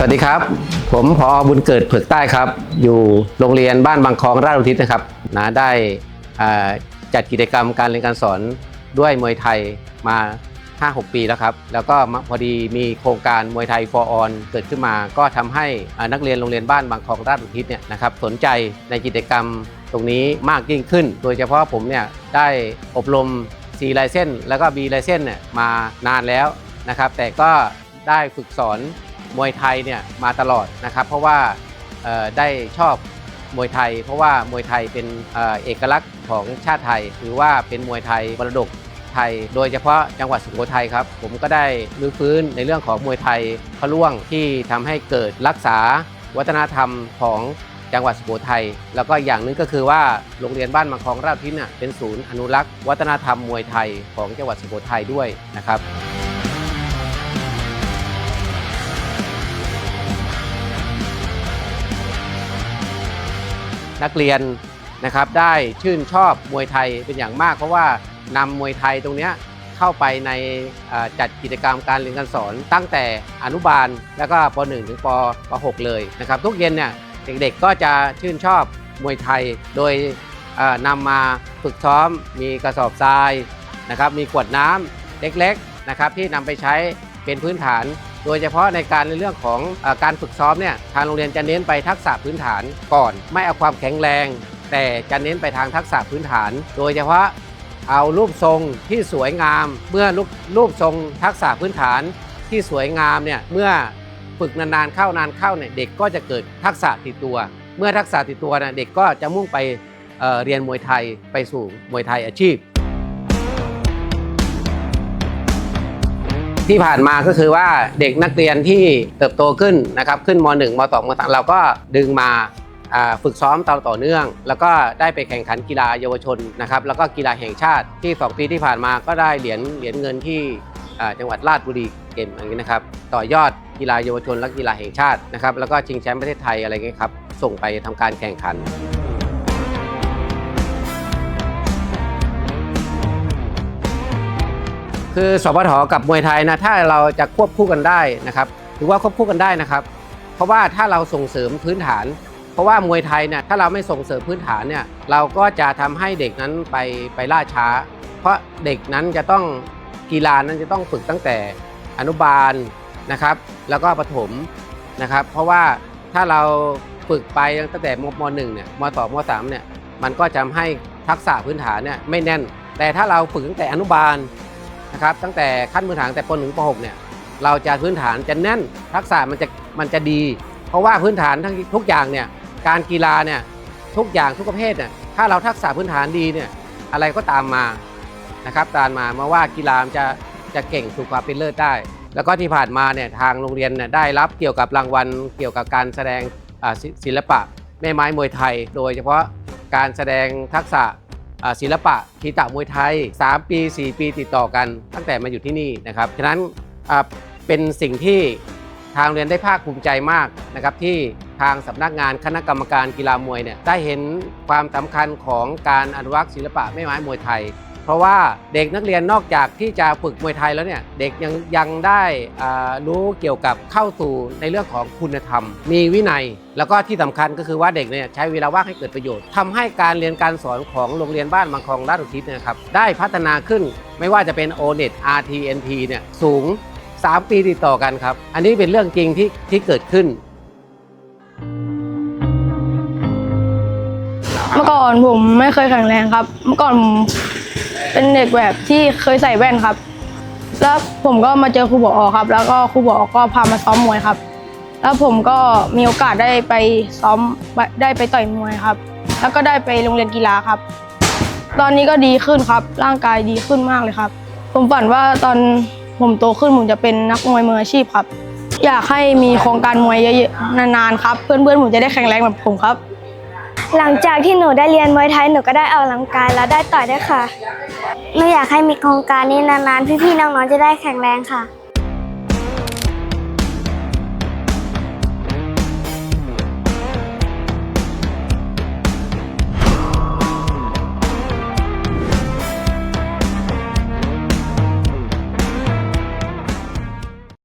สวัสดีครับ ผมพอบุญเกิดเผือกใต้ครับ อยู่โรงเรียนบ้านบางคลองราชอุทิศนะครับนะได้จัดกิจกรรมการเรียนการสอนด้วยมวยไทยมา 5-6 ปีแล้วครับ แล้วก็พอดีมีโครงการมวยไทย for on เกิดขึ้นมา ก็ทำให้นักเรียนโรงเรียนบ้านบางคลองราชอุทิศเนี่ยนะครับสนใจในกิจกรรมตรงนี้มากยิ่งขึ้น โดยเฉพาะผมเนี่ยได้อบรม C ไลเซนแล้วก็ B ไลเซนเนี่ยมานานแล้วนะครับ แต่ก็ได้ฝึกสอน มวยไทยเนี่ยมาตลอดนะครับ เพราะว่าได้ชอบมวยไทย เพราะว่ามวยไทยเป็นเอกลักษณ์ของชาติไทยหรือว่าเป็นมวยไทยมรดกไทย โดยเฉพาะจังหวัดสุโขทัยครับ ผมก็ได้รื้อฟื้นในเรื่องของมวยไทยพระล่วงที่ทำให้เกิดรักษาวัฒนธรรมของจังหวัดสุโขทัย แล้วก็อย่างหนึงก็คือว่าโรงเรียนบ้านมังคลองราชพิณน่ะเป็นศูนย์อนุรักษ์ วัฒนธรรมมวยไทยของจังหวัดสุโขทัยด้วยนะครับ นักเรียนนะครับได้ชื่นชอบมวยไทยเป็นอย่างมาก เพราะว่านำมวยไทยตรงนี้เข้าไปในจัดกิจกรรมการเรียนการสอนตั้งแต่อนุบาลแล้วก็ป .1 ถึงปป .6 เลยนะครับทุกเย็นเนี่ยเด็กๆก็จะชื่นชอบมวยไทยโดยนำมาฝึกซ้อมมีกระสอบทรายนะครับมีขวดน้ำเล็กๆนะครับที่นำไปใช้เป็นพื้นฐาน โดยเฉพาะในการในเรื่องของอการฝึกซ้อมเนี่ยทางโรงเรียนจะเน้นไปทักษะพื้นฐานก่อน ไม่เอาความแข็งแรง แต่จะเน้นไปทางทักษะพื้นฐาน โดยเฉพาะเอารูปทรงที่สวยงาม เมื่อรูปรูปทรงทักษะพื้นฐานที่สวยงามเนี่ยเมื่อฝึกนานๆเข้านานเข้าเนี่ยเด็กก็จะเกิดทักษะติดตัว เมื่อทักษะติดตัวเนี่ยเด็กก็จะมุ่งไปเเรียนมวยไทยไปสู่มวยไทยอาชีพ ที่ผ่านมาก็คือว่าเด็กนักเรียนที่เติบโตขึ้นนะครับขึ้นม .1 ม .2 ม .3 เราก็ดึงมาฝึกซ้อมต่อต่อเนื่อง แล้วก็ได้ไปแข่งขันกีฬาเยาวชนนะครับแล้วก็กีฬาแห่งชาติที่ 2 ปีที่ผ่านมาก็ได้เหรียญเหรียญเงินที่จังหวัดราชบุรีเกมอย่างนี้นะครับต่อยอดกีฬาเยาวชนและกีฬาแห่งชาตินะครับแล้วก็ชิงแชมป์ประเทศไทยอะไรเงี้ยครับส่งไปทำการแข่งขัน คือสพทกับมวยไทยนะถ้าเราจะควบคู่กันได้นะครับถือว่าควบคู่กันได้นะครับ เพราะว่าถ้าเราส่งเสริมพื้นฐาน เพราะว่ามวยไทยเนี่ยถ้าเราไม่ส่งเสริมพื้นฐานเนี่ยเราก็จะทำให้เด็กนั้นไปไปล่าช้า เพราะเด็กนั้นจะต้องกีฬานั้นจะต้องฝึกตั้งแต่อนุบาลนะครับ แล้วก็ประถมนะครับ เพราะว่าถ้าเราฝึกไปตั้งแต่มมหนึ่งเนี่ยมสองมสามเนี่ยมันก็จะทำให้ทักษะพื้นฐานเนี่ยไม่แน่น แต่ถ้าเราฝึกตั้งแต่อนุบาล นะครับตั้งแต่ขั้นพื้นฐานแต่ป .1 ป .6 เนี่ยเราจะพื้นฐานจะแน่นทักษะมันจะมันจะดี เพราะว่าพื้นฐานทั้งทุกอย่างเนี่ยการกีฬาเนี่ยทุกอย่างทุกประเภทเนี่ยถ้าเราทักษะพื้นฐานดีเนี่ยอะไรก็ตามมานะครับตามมามาว่ากีฬามันจะจะเก่งสู่ความเป็นเลิศได้ แล้วก็ที่ผ่านมาเนี่ยทางโรงเรียนเนี่ยได้รับเกี่ยวกับรางวัลเกี่ยวกับการแสดงศิลปะแม่ไม้มวยไทย โดยเฉพาะการแสดงทักษะ ศิลปะคีตะมวยไทย 3 ปี 4 ปีติดต่อกันตั้งแต่มาอยู่ที่นี่นะครับฉะนั้นเป็นสิ่งที่ทางเรียนได้ภาคภูมิใจมากนะครับที่ทางสำนักงานคณะกรรมการกีฬามวยเนี่ยได้เห็นความสำคัญของการอนุรักษ์ศิลปะแม่ไม้มวยไทย เพราะว่าเด็กนักเรียนนอกจากที่จะฝึกมวยไทยแล้วเนี่ยเด็กยังยังได้รู้เกี่ยวกับเข้าสู่ในเรื่องของคุณธรรม มีวินัย แล้วก็ที่สำคัญก็คือว่าเด็กเนี่ยใช้เวลาว่างให้เกิดประโยชน์ทำให้การเรียนการสอนของโรงเรียนบ้านบางคลองราชอุทิศนะครับได้พัฒนาขึ้นไม่ว่าจะเป็น o n e t RTNT เนี่ยสูง 3 ปีติดต่อกันครับ อันนี้เป็นเรื่องจริงที่ที่เกิดขึ้นเมื่อก่อนผมไม่เคยแข็งแรงครับ เมื่อก่อน เป็นเด็กแบบที่เคยใส่แว่นครับ แล้วผมก็มาเจอครูบออครับ แล้วก็ครูบออก็พามาซ้อมมวยครับ แล้วผมก็มีโอกาสได้ไปซ้อมได้ไปต่อยมวยครับ แล้วก็ได้ไปโรงเรียนกีฬาครับ ตอนนี้ก็ดีขึ้นครับ ร่างกายดีขึ้นมากเลยครับ ผมฝันว่าตอนผมโตขึ้นผมจะเป็นนักมวยมืออาชีพครับ อยากให้มีโครงการมวยเยอะๆนานๆครับ เพื่อนๆผมจะได้แข็งแรงแบบผมครับ หลังจากที่หนูได้เรียนมวยไทยหนูก็ได้ออกกำลังกายและได้ต่อยด้วยค่ะหนูอยากให้มีโครงการนี้นานๆ พี่ๆน้องๆจะได้แข็งแรงค่ะ